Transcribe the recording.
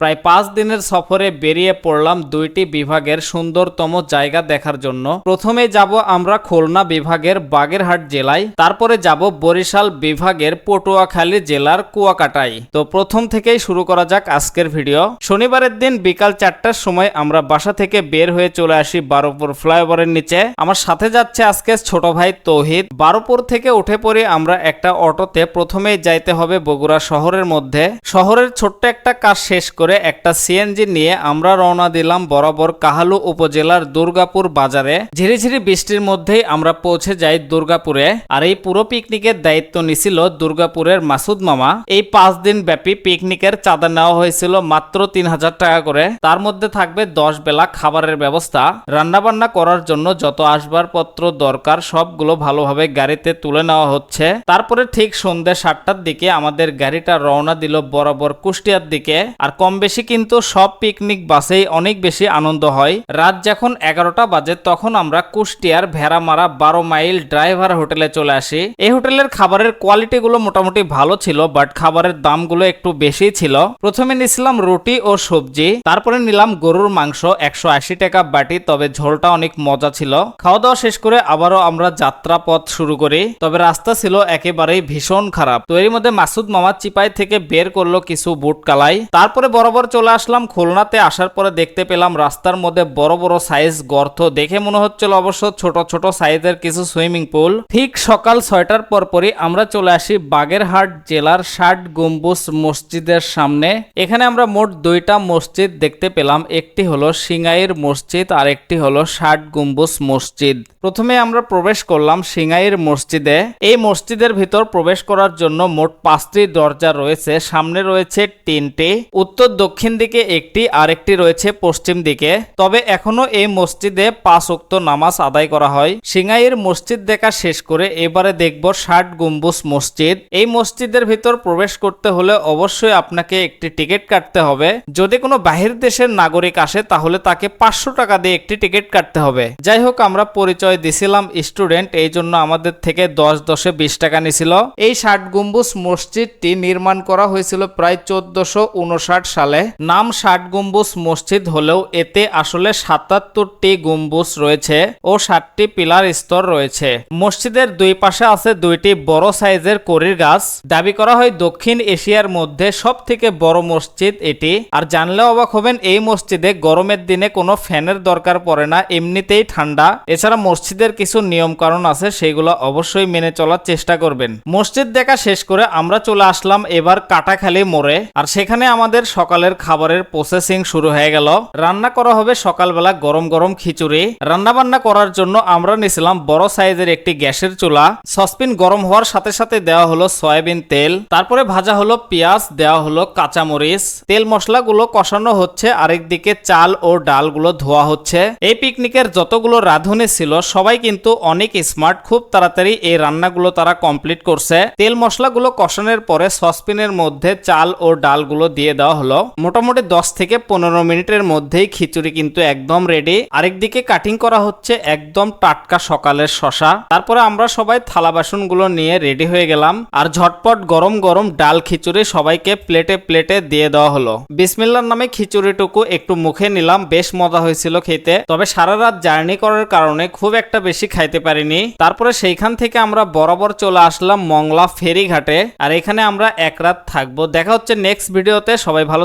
প্রায় পাঁচ দিনের সফরে বেরিয়ে পড়লাম দুইটি বিভাগের সুন্দরতম জায়গা দেখার জন্য। প্রথমে যাব আমরা খুলনা বিভাগের বাগেরহাট জেলায়, তারপরে যাব বরিশাল বিভাগের পটুয়াখালী জেলার কুয়াকাটায়। তো প্রথম থেকেই শুরু করা যাক আজকের ভিডিও। শনিবারের দিন বিকাল চারটার সময় আমরা বাসা থেকে বের হয়ে চলে আসি বারোপুর ফ্লাইওভারের নিচে। আমার সাথে যাচ্ছে আজকে ছোট ভাই তৌহিদ। বারোপুর থেকে উঠে পড়ে আমরা একটা অটোতে প্রথমেই যাইতে হবে বগুড়া শহরের মধ্যে। শহরের ছোট্ট একটা কাজ শেষ করে একটা সিএনজি নিয়ে আমরা রওনা দিলাম বরাবর কাহালু উপজেলার দুর্গাপুর বাজারে। ঝিরিঝিরি বৃষ্টির মধ্যেই আমরা পৌঁছে যাই দুর্গাপুরে। আর এই পুরো পিকনিকের দায়িত্ব নিছিল দুর্গাপুরের মাসুদ মামা। এই পাঁচ দিন ব্যাপী পিকনিকের চাঁদা নেওয়া হয়েছিল মাত্র তিন হাজার টাকা করে। তার মধ্যে থাকবে দশ বেলা খাবারের ব্যবস্থা। রান্নাবান্না করার জন্য যত আসবাবপত্র দরকার সবগুলো ভালোভাবে গাড়িতে তুলে নেওয়া হচ্ছে। তারপরে ঠিক সন্ধ্যে সাতটার দিকে আমাদের গাড়িটা রওনা দিল বরাবর কুষ্টিয়ার দিকে। আর কম বেশি কিন্তু সব পিকনিক বাসেই অনেক বেশি আনন্দ হয়। রাত যখন এগারোটা বাজে, তখন আমরা কুষ্টিয়ার ভেড়ামারা বারো মাইল ড্রাইভার হোটেলে চলে আসি। এই হোটেলের খাবারের কোয়ালিটিগুলো মোটামুটি ভালো ছিল বাট খাবারের দামগুলো একটু বেশি ছিল। প্রথমে নিছিলাম রুটি ও সবজি, তারপরে নিলাম গরুর মাংস, একশো আশি টাকা বাটি, তবে ঝোলটা অনেক মজা ছিল। খাওয়া দাওয়া শেষ করে আবারও আমরা যাত্রা পথ শুরু করি, তবে রাস্তা ছিল একেবারেই ভীষণ খারাপ। তো এর মধ্যে মাসুদ মামা চিপাই থেকে বের করল কিছু বুট কালাই, তারপরে বরাবর চলে আসলাম খুলনাতে। আসার পরে দেখতে পেলাম রাস্তার মধ্যে বড় বড় সাইজ গর্ত। দেখে মনে হচ্ছিল অবশ্য ছোট ছোট সাইজের কিছু সুইমিং পুল ঠিক সকাল ছয়টার পরপরই আমরা চলে আসি বাগেরহাট জেলার ষাট গম্বুজ মসজিদের সামনে। এখানে আমরা মোট দুইটা মসজিদ দেখতে পেলাম। একটি হলো সিঙ্গাইর মসজিদ আর একটি হলো ষাট গম্বুজ মসজিদ। প্রথমে আমরা প্রবেশ করলাম সিঙ্গাইর মসজিদে। এই মসজিদের ভিতর প্রবেশ করার জন্য মোট পাঁচটি দরজা রয়েছে। সামনে রয়েছে তিনটি। উত্তর দক্ষিণ দিকে একটি আর একটি রয়েছে পশ্চিম দিকে। তবে এখনও এই মসজিদে পাঁচ উক্ত নামাজ আদায় করা হয়। সিঙ্গাইয়ের মসজিদ দেখা শেষ করে এবারে দেখব ষাট গম্বুজ মসজিদ। এই মসজিদের ভিতর প্রবেশ করতে হলে অবশ্যই আপনাকে একটি টিকিট কাটতে হবে। যদি কোনো বাহির দেশের নাগরিক আসে, তাহলে তাকে পাঁচশো টাকা দিয়ে একটি টিকিট কাটতে হবে। যাই হোক, আমরা পরিচয় দিছিলাম স্টুডেন্ট, এই জন্য আমাদের থেকে দশ দশে বিশ টাকা নিছিল। এই ষাট গম্বুজ মসজিদটি নির্মাণ করা হয়েছিল প্রায় চোদ্দশো উনষাট সালে। নাম ষাট গম্বুজ মসজিদ হলেও এতে আসলে সাতাত্তরটি গম্বুজ রয়েছে ও ষাটটি পিলার স্তর রয়েছে। মসজিদের দুই পাশে আছে দুইটি বড় সাইজের করির গাছ। দাবি করা হয় দক্ষিণ এশিয়ার মধ্যে সব থেকে বড় মসজিদ এটি। আর জানলে অবাক হবেন, এই মসজিদে গরমের দিনে কোনো ফ্যানের দরকার পড়ে না, এমনিতেই ঠান্ডা। এছাড়া মসজিদের কিছু নিয়ম কারণ আছে, সেগুলো অবশ্যই মেনে চলার চেষ্টা করবেন। মসজিদ দেখা শেষ করে আমরা চলে আসলাম এবার কাটাখালি মোড়ে। আর সেখানে আমাদের সকালের খাবারের প্রসেসিং শুরু হয়ে গেল। রান্না করা হবে সকালবেলা গরম গরম খিচুড়ি। রান্না বান্না করার জন্য আমরা নিছিলাম বড় সাইজের একটি গ্যাসের চুলা। সসপিন গরম হওয়ার সাথে সাথে দেওয়া হলো সয়াবিন তেল। তারপরে ভাজা হলো পেঁয়াজ, দেওয়া হলো কাঁচামরিচ। তেল মশলাগুলো কষানো হচ্ছে আরেকদিকে চাল ও ডালগুলো ধোয়া হচ্ছে। এই পিকনিকের যতগুলো রাঁধুনি ছিল, সবাই কিন্তু অনেক স্মার্ট খুব তাড়াতাড়ি এই রান্নাগুলো তারা কমপ্লিট করছে। তেল মশলাগুলো কষানোর পরে সসপিনের মধ্যে চাল ও ডালগুলো দিয়ে দেওয়া হলো। মোটামুটি দশ থেকে পনেরো মিনিটের মধ্যেই খিচুড়ি কিন্তু একদম রেডি আরেকদিকে কাটিং করা হচ্ছে একদম টাটকা সকালের শশা তারপরে আমরা সবাই থালা বাসনগুলো নিয়ে রেডি হয়ে গেলাম। আর ঝটপট গরম গরম ডাল খিচুড়ি সবাইকে প্লেটে প্লেটে দিয়ে দেওয়া হলো। বিসমিল্লার নামে খিচুড়িটুকু একটু মুখে নিলাম, বেশ মজা হয়েছিল খেতে। তবে সারা রাত জার্নি করার কারণে খুব একটা বেশি খাইতে পারিনি। তারপরে সেইখান থেকে আমরা বরাবর চলে আসলাম মংলা ফেরিঘাটে। আর এখানে আমরা এক রাত থাকব। দেখা হচ্ছে নেক্সট ভিডিওতে সবাই ভালো